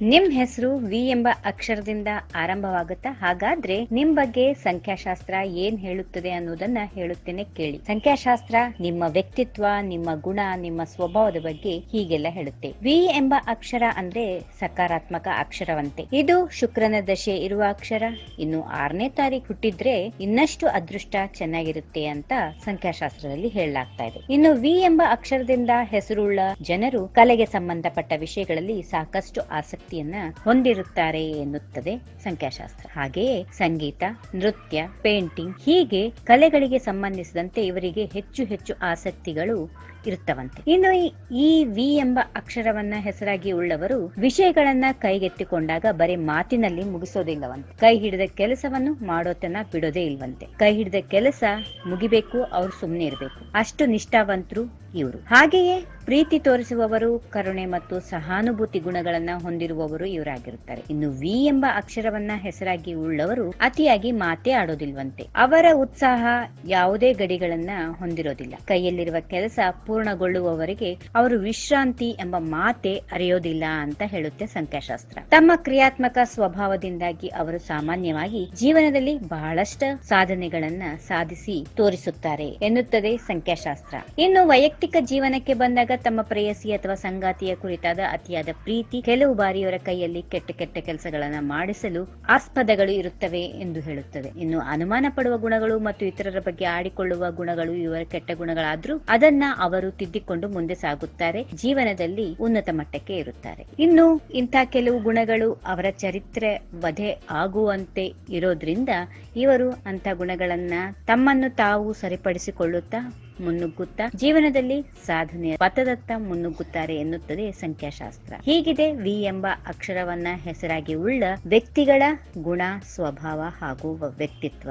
ನಿಮ್ ಹೆಸರು ವಿ ಎಂಬ ಅಕ್ಷರದಿಂದ ಆರಂಭವಾಗುತ್ತಾ ಹಾಗಾದ್ರೆ ನಿಮ್ ಬಗ್ಗೆ ಸಂಖ್ಯಾಶಾಸ್ತ್ರ ಏನ್ ಹೇಳುತ್ತದೆ ಅನ್ನೋದನ್ನ ಹೇಳುತ್ತೇನೆ ಕೇಳಿ. ಸಂಖ್ಯಾಶಾಸ್ತ್ರ ನಿಮ್ಮ ವ್ಯಕ್ತಿತ್ವ, ನಿಮ್ಮ ಗುಣ, ನಿಮ್ಮ ಸ್ವಭಾವದ ಬಗ್ಗೆ ಹೀಗೆಲ್ಲ ಹೇಳುತ್ತೆ. ವಿ ಎಂಬ ಅಕ್ಷರ ಅಂದ್ರೆ ಸಕಾರಾತ್ಮಕ ಅಕ್ಷರವಂತೆ. ಇದು ಶುಕ್ರನ ದಶೆ ಇರುವ ಅಕ್ಷರ. ಇನ್ನು ಆರನೇ ತಾರೀಕು ಹುಟ್ಟಿದ್ರೆ ಇನ್ನಷ್ಟು ಅದೃಷ್ಟ ಚೆನ್ನಾಗಿರುತ್ತೆ ಅಂತ ಸಂಖ್ಯಾಶಾಸ್ತ್ರದಲ್ಲಿ ಹೇಳಲಾಗ್ತಾ ಇದೆ. ಇನ್ನು ವಿ ಎಂಬ ಅಕ್ಷರದಿಂದ ಹೆಸರುಳ್ಳ ಜನರು ಕಲೆಗೆ ಸಂಬಂಧಪಟ್ಟ ವಿಷಯಗಳಲ್ಲಿ ಸಾಕಷ್ಟು ಆಸಕ್ತಿಯನ್ನ ಹೊಂದಿರುತ್ತಾರೆ ಎನ್ನುತ್ತದೆ ಸಂಖ್ಯಾಶಾಸ್ತ್ರ. ಹಾಗೆಯೇ ಸಂಗೀತ, ನೃತ್ಯ, ಪೇಂಟಿಂಗ್ ಹೀಗೆ ಕಲೆಗಳಿಗೆ ಸಂಬಂಧಿಸಿದಂತೆ ಇವರಿಗೆ ಹೆಚ್ಚು ಹೆಚ್ಚು ಆಸಕ್ತಿಗಳು ಇರುತ್ತವಂತೆ. ಇನ್ನು ಈ- ವಿ ಎಂಬ ಅಕ್ಷರವನ್ನ ಹೆಸರಾಗಿ ಉಳ್ಳವರು ವಿಷಯಗಳನ್ನ ಕೈಗೆತ್ತಿಕೊಂಡಾಗ ಬರೀ ಮಾತಿನಲ್ಲಿ ಮುಗಿಸೋದಿಲ್ಲವಂತೆ. ಕೈ ಹಿಡಿದ ಕೆಲಸವನ್ನು ಮಾಡೋತನ ಬಿಡೋದೇ ಇಲ್ವಂತೆ. ಕೈ ಹಿಡಿದ ಕೆಲಸ ಮುಗಿಬೇಕು, ಅವ್ರು ಸುಮ್ಮನೆ ಇರಬೇಕು. ಅಷ್ಟು ನಿಷ್ಠಾವಂತರು ಇವರು. ಹಾಗೆಯೇ ಪ್ರೀತಿ ತೋರಿಸುವವರು, ಕರುಣೆ ಮತ್ತು ಸಹಾನುಭೂತಿ ಗುಣಗಳನ್ನ ಹೊಂದಿರುವವರು ಇವರಾಗಿರುತ್ತಾರೆ. ಇನ್ನು ವಿ ಎಂಬ ಅಕ್ಷರವನ್ನ ಹೆಸರಾಗಿ ಉಳ್ಳವರು ಅತಿಯಾಗಿ ಮಾತೇ ಆಡೋದಿಲ್ವಂತೆ. ಅವರ ಉತ್ಸಾಹ ಯಾವುದೇ ಗಡಿಗಳನ್ನ ಹೊಂದಿರೋದಿಲ್ಲ. ಕೈಯಲ್ಲಿರುವ ಕೆಲಸ ಪೂರ್ಣಗೊಳ್ಳುವವರೆಗೆ ಅವರು ವಿಶ್ರಾಂತಿ ಎಂಬ ಮಾತೆ ಅರಿಯೋದಿಲ್ಲ ಅಂತ ಹೇಳುತ್ತೆ ಸಂಖ್ಯಾಶಾಸ್ತ್ರ. ತಮ್ಮ ಕ್ರಿಯಾತ್ಮಕ ಸ್ವಭಾವದಿಂದಾಗಿ ಅವರು ಸಾಮಾನ್ಯವಾಗಿ ಜೀವನದಲ್ಲಿ ಬಹಳಷ್ಟು ಸಾಧನೆಗಳನ್ನ ಸಾಧಿಸಿ ತೋರಿಸುತ್ತಾರೆ ಎನ್ನುತ್ತದೆ ಸಂಖ್ಯಾಶಾಸ್ತ್ರ. ಇನ್ನು ವೈಯಕ್ತಿಕ ಜೀವನಕ್ಕೆ ಬಂದಾಗ ತಮ್ಮ ಪ್ರೇಯಸಿ ಅಥವಾ ಸಂಗಾತಿಯ ಕುರಿತಾದ ಅತಿಯಾದ ಪ್ರೀತಿ ಕೆಲವು ಬಾರಿ ಇವರ ಕೈಯಲ್ಲಿ ಕೆಟ್ಟ ಕೆಟ್ಟ ಕೆಲಸಗಳನ್ನ ಮಾಡಿಸಲು ಆಸ್ಪದಗಳು ಇರುತ್ತವೆ ಎಂದು ಹೇಳುತ್ತದೆ. ಇನ್ನು ಅನುಮಾನ ಪಡುವ ಗುಣಗಳು ಮತ್ತು ಇತರರ ಬಗ್ಗೆ ಆಡಿಕೊಳ್ಳುವ ಗುಣಗಳು ಇವರ ಕೆಟ್ಟ ಗುಣಗಳಾದ್ರೂ ಅದನ್ನ ಅವರು ತಿದ್ದಿಕೊಂಡು ಮುಂದೆ ಸಾಗುತ್ತಾರೆ, ಜೀವನದಲ್ಲಿ ಉನ್ನತ ಮಟ್ಟಕ್ಕೆ ಇರುತ್ತಾರೆ ಇನ್ನು ಇಂಥ ಕೆಲವು ಗುಣಗಳು ಅವರ ಚರಿತ್ರೆ ವಧೆ ಆಗುವಂತೆ ಇರೋದ್ರಿಂದ ಇವರು ಅಂತ ಗುಣಗಳನ್ನ ತಮ್ಮನ್ನು ತಾವು ಸರಿಪಡಿಸಿಕೊಳ್ಳುತ್ತಾ ಮುನ್ನುಗ್ಗುತ್ತಾ ಜೀವನದಲ್ಲಿ ಸಾಧನೆ ಪಥದತ್ತ ಮುನ್ನುಗ್ಗುತ್ತಾರೆ ಎನ್ನುತ್ತದೆ ಸಂಖ್ಯಾಶಾಸ್ತ್ರ. ಹೀಗಿದೆ ವಿ ಎಂಬ ಅಕ್ಷರವನ್ನ ಹೆಸರಾಗಿ ಉಳ್ಳ ವ್ಯಕ್ತಿಗಳ ಗುಣ, ಸ್ವಭಾವ ಹಾಗೂ ವ್ಯಕ್ತಿತ್ವ.